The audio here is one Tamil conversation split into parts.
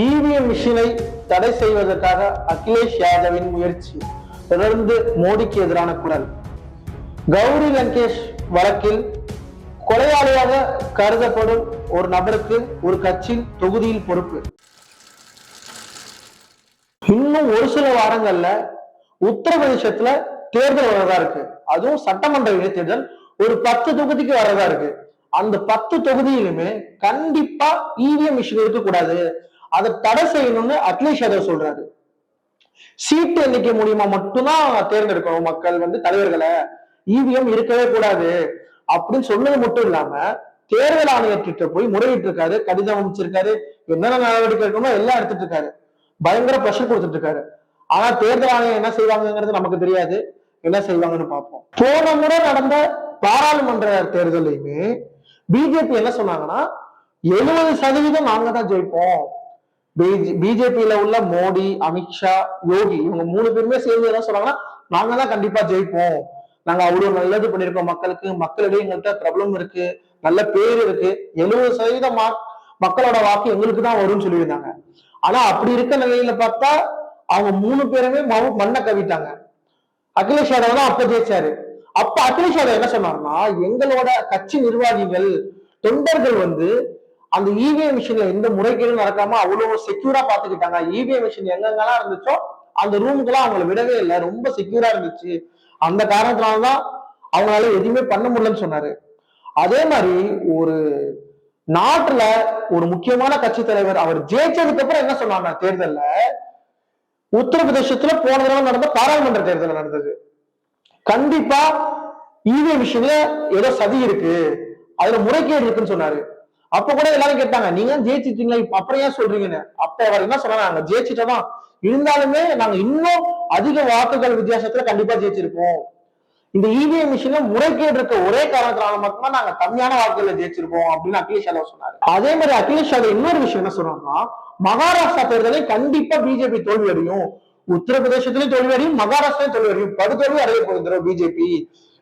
இவிஎம் மிஷினை தடை செய்வதற்காக அகிலேஷ் யாதவின் முயற்சி. தொடர்ந்து மோடிக்கு எதிரான குரல். கௌரி லங்கேஷ் வழக்கில் கொலையாளியாக கருதப்படும் ஒரு நபருக்கு ஒரு கட்சியின் தொகுதியில் பொறுப்பு. இன்னும் ஒரு சில வாரங்கள்ல உத்தரப்பிரதேசத்துல தேர்தல் வரதா இருக்கு. அதுவும் சட்டமன்ற இடைத்தேர்தல் ஒரு பத்து தொகுதிக்கு வரதா இருக்கு. அந்த பத்து தொகுதியிலுமே கண்டிப்பா இவிஎம் மிஷின் இருக்கக்கூடாது. அதை தடை செய்யணும்னு அட்லீஸ்ட் அதை சொல்றாரு. சீட்டு எண்ணிக்கை மூலியமா மட்டும்தான் தேர்ந்தெடுக்கணும் மக்கள் வந்து தலைவர்களை. இவிஎம் இருக்கவே கூடாது. அப்படின்னு சொன்னது மட்டும் இல்லாம தேர்தல் ஆணையர்கிட்ட போய் முறையிட்டு இருக்காரு கடிதம் அமைச்சிருக்காரு என்னென்ன நடவடிக்கை இருக்கணுமோ எல்லாம் எடுத்துட்டு இருக்காரு. பயங்கர ப்ரெஷர் கொடுத்துட்டு இருக்காரு. ஆனா தேர்தல் ஆணையம் என்ன செய்வாங்கங்கிறது நமக்கு தெரியாது. என்ன செய்வாங்கன்னு பார்ப்போம். போன முறை நடந்த பாராளுமன்ற தேர்தலையுமே பிஜேபி என்ன சொன்னாங்கன்னா எழுபது சதவீதம் நாங்க தான் ஜெயிப்போம். பிஜேபியில உள்ள மோடி அமித்ஷா யோகி இவங்க மூணு பேருமே சேர்ந்து என்ன சொன்னாங்கன்னா நாங்க தான் கண்டிப்பா ஜெயிப்போம். நாங்க அவ்வளவு நல்லது பண்ணிருக்கோம் மக்களுக்கு. மக்களிடையே எங்கள்கிட்ட பிரபலம் இருக்கு. நல்ல பேர் இருக்கு. எழுபது சதவீதம் மா- மக்களோட வாக்கு எங்களுக்கு தான் வரும்னு சொல்லியிருந்தாங்க. ஆனா அப்படி இருக்க நிலையில பார்த்தா அவங்க மூணு பேருமே மண்ணை கவிட்டாங்க. அகிலேஷ் யாதவ் தான் அப்ப ஜெயிச்சாரு. அப்ப அகிலேஷ் யாதவ் என்ன சொன்னாருன்னா எங்களோட கட்சி நிர்வாகிகள் தொண்டர்கள் வந்து அந்த இவிஎம் மிஷின்ல எந்த முறைகேடும் நடக்காம அவ்வளவு செக்யூரா பாத்துக்கிட்டாங்க. இவிஎம் மிஷின் எங்கெங்கெல்லாம் இருந்துச்சோ அந்த ரூமுக்கெல்லாம் அவங்கள விடவே இல்லை. ரொம்ப செக்யூரா இருந்துச்சு. அந்த காரணத்தினாலதான் அவங்களால எதுவுமே பண்ண முடியலன்னு சொன்னாரு. அதே மாதிரி ஒரு நாட்டுல ஒரு முக்கியமான கட்சி தலைவர் அவர் ஜெயிச்சதுக்கு அப்புறம் என்ன சொன்னாங்க தேர்தல்ல உத்தரப்பிரதேசத்துல போன தடவை நடந்த பாராளுமன்ற தேர்தல் நடந்தது. கண்டிப்பா இவிஎம் மிஷின்ல ஏதோ சதி இருக்கு. அதுல முறைகேடு இருக்குன்னு சொன்னாரு. அப்ப கூட எல்லாரும் கேட்டாங்க நீங்க ஜெயிச்சிட்டீங்களா இப்ப அப்புறம் ஏன் சொல்றீங்கன்னு? அப்ப அவர் என்ன சொன்னாங்க நாங்க ஜெயிச்சிட்டோம்? இருந்தாலுமே நாங்க இன்னும் அதிக வாக்குகள் வித்தியாசத்துல கண்டிப்பா ஜெயிச்சிருப்போம். இந்த இவிஎம் மிஷின்ல முறைகேடு இருக்க ஒரே காரணத்தினால மட்டும்தான் நாங்க கம்மியான வாக்குகளை ஜெயிச்சிருப்போம் அப்படின்னு அகிலேஷ் யாதவ் சொன்னாரு. அதே மாதிரி அகிலேஷ் யாதவ் இன்னொரு விஷயம் என்ன சொன்னாருன்னா மகாராஷ்டிரா தேர்தலை கண்டிப்பா பிஜேபி தோல்வி அடையும் உத்தரப்பிரதேசத்திலையும் தோல்வி அடையும் மகாராஷ்டிரத்திலையும் தோல்வி அடையும் படுதோல்வி அடைய போகுது பிஜேபி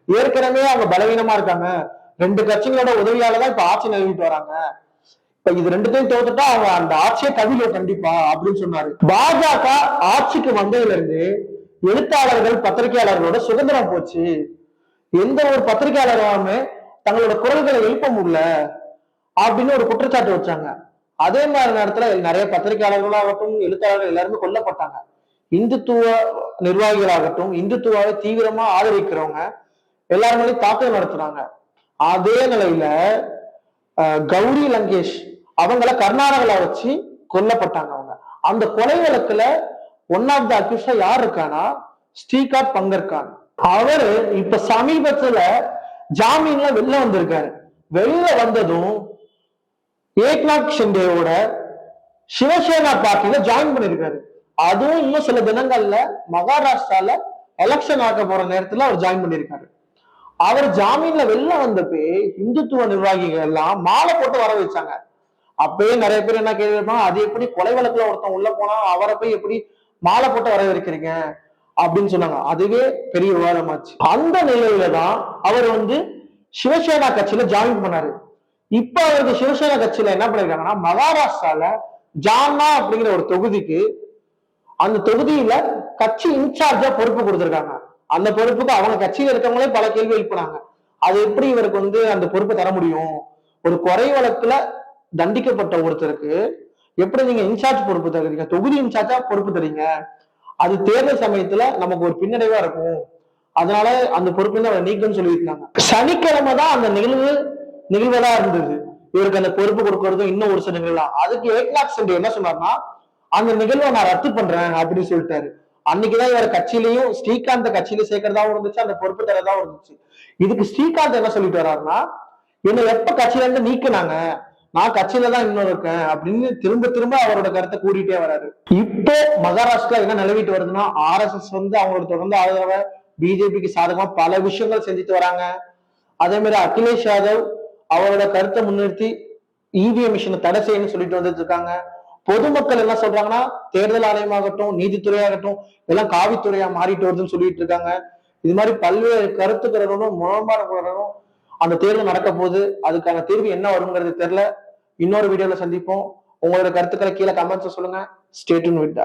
ஏற்கனவே அவங்க பலவீனமா இருக்காங்க. ரெண்டு கட்சிகளோட உதவியால தான் இப்ப ஆட்சி நிலவிட்டு வராங்க. இப்ப இது ரெண்டுத்தையும் தோத்துட்டா அவங்க அந்த ஆட்சியை கவிழ கண்டிப்பா அப்படின்னு சொன்னாரு. பாஜக ஆட்சிக்கு வந்ததுல இருந்து எழுத்தாளர்கள் பத்திரிகையாளர்களோட சுதந்திரம் போச்சு. எந்த ஒரு பத்திரிகையாளருமே தங்களோட குரல்களை எழுப்ப முடியல அப்படின்னு ஒரு குற்றச்சாட்டு வச்சாங்க. அதே மாதிரி நேரத்துல நிறைய பத்திரிகையாளர்களாகட்டும் எழுத்தாளர்கள் எல்லாருமே கொல்லப்பட்டாங்க. இந்துத்துவ நிர்வாகிகளாகட்டும் இந்துத்துவாவை தீவிரமா ஆதரிக்கிறவங்க எல்லாருமே தாக்குதல் நடத்துறாங்க. அதே நிலையில கௌரி லங்கேஷ் அவங்கள கர்நாடகால வச்சு கொல்லப்பட்டாங்க அவங்க. அந்த கொலை வழக்குல ஒன் ஆஃப் த அக்யூஸ்டா யார் இருக்கானா ஸ்ரீகாந்த் பங்கர்கான் அவரு இப்ப சமீபத்துல ஜாமீன்ல வெளில வந்திருக்காரு. வெளில வந்ததும் ஏக்நாத் ஷிண்டேவோட சிவசேனா பார்ட்டியில ஜாயின் பண்ணிருக்காரு. அதுவும் இன்னும் சில தினங்கள்ல மகாராஷ்டிரால எலெக்ஷன் ஆக போற நேரத்துல அவர் ஜாயின் பண்ணிருக்காரு. அவர் ஜாமீன்ல வெளில வந்தப்பே இந்துத்துவ நிர்வாகிகள் எல்லாம் மாலை போட்டு வர வச்சாங்க. அப்பயே நிறைய பேர் என்ன கேள்வி அது எப்படி கொலை வழக்குல ஒருத்தன் உள்ள போனா அவரை போய் எப்படி மாலை போட்டு வர வைக்கிறீங்க அப்படின்னு சொன்னாங்க. அதுவே பெரிய விவாதமாச்சு. அந்த நிலையில தான் அவர் வந்து சிவசேனா கட்சியில ஜாயின் பண்ணாரு. இப்ப அவருக்கு சிவசேனா கட்சியில என்ன பண்ணிருக்காங்கன்னா மகாராஷ்டிரால ஜான்னா அப்படிங்கிற ஒரு தொகுதிக்கு அந்த தொகுதியில கட்சி இன்சார்ஜா பொறுப்பு கொடுத்திருக்காங்க. அந்த பொறுப்புக்கு அவங்க கட்சியில் இருக்கவங்களே பல கேள்வி எழுப்புனாங்க அது எப்படி இவருக்கு வந்து அந்த பொறுப்பை தர முடியும்? ஒரு குறை வழக்குல தண்டிக்கப்பட்ட ஒருத்தருக்கு எப்படி நீங்க இன்சார்ஜ் பொறுப்பு தருவீங்க? தொகுதி இன்சார்ஜா பொறுப்பு தரீங்க? அது தேர்தல் சமயத்துல நமக்கு ஒரு பின்னடைவா இருக்கும். அதனால அந்த பொறுப்பு அவரை நீக்கம்னு சொல்லியிருக்காங்க. சனிக்கிழமை தான் அந்த நிகழ்வு நிகழ்வதா இருந்தது. இவருக்கு அந்த பொறுப்பு கொடுக்கறதும் இன்னும் ஒரு சில நிகழ்வு அதுக்கு ஏக்நாத் சிண்டே என்ன சொன்னார்னா அந்த நிகழ்வை நான் ரத்து பண்றேன் அப்படின்னு சொல்லிட்டாரு. அன்னைக்குதான் இவர் கட்சியிலையும் ஸ்ரீகாந்த் கட்சியில சேர்க்கறதாவும் இருந்துச்சு அந்த பொறுப்பு தரதாவும் இருந்துச்சு. இதுக்கு ஸ்ரீகாந்த் என்ன சொல்லிட்டு வர்றாருன்னா என்னை எப்ப கட்சியில இருந்து நீக்குனாங்க? நான் கட்சியில தான் இன்னும் இருக்கேன் அப்படின்னு திரும்ப திரும்ப அவரோட கருத்தை கூறிட்டே வராரு இப்போ மகாராஷ்டிரா என்ன நிலவிட்டு வருதுன்னா ஆர்எஸ்எஸ் வந்து அவங்களோட தொடர்ந்து ஆதரவை பிஜேபிக்கு சாதகமா பல விஷயங்கள் செஞ்சுட்டு வராங்க. அதே மாதிரி அகிலேஷ் யாதவ் அவரோட கருத்தை முன்னிறுத்தி இவிஎம் மிஷினை தடை செய்யணும்னு சொல்லிட்டு வந்துட்டு இருக்காங்க. பொதுமக்கள் என்ன சொல்றாங்கன்னா தேர்தல் ஆணையமாகட்டும் நீதித்துறையாகட்டும் எல்லாம் காவித்துறையா மாறிட்டு வருதுன்னு சொல்லிட்டு இருக்காங்க. இது மாதிரி பல்வேறு கருத்துக்கிறதும் முரண்பாடுகளும் அந்த தேர்தல் நடக்க போகுது. அதுக்கான தீர்வு என்ன வருங்கிறது தெரியல. இன்னொரு வீடியோல சந்திப்போம். உங்களோட கருத்துக்களை கீழே கமெண்ட்ஸ் சொல்லுங்க. ஸ்டேட்டுன்னு வித்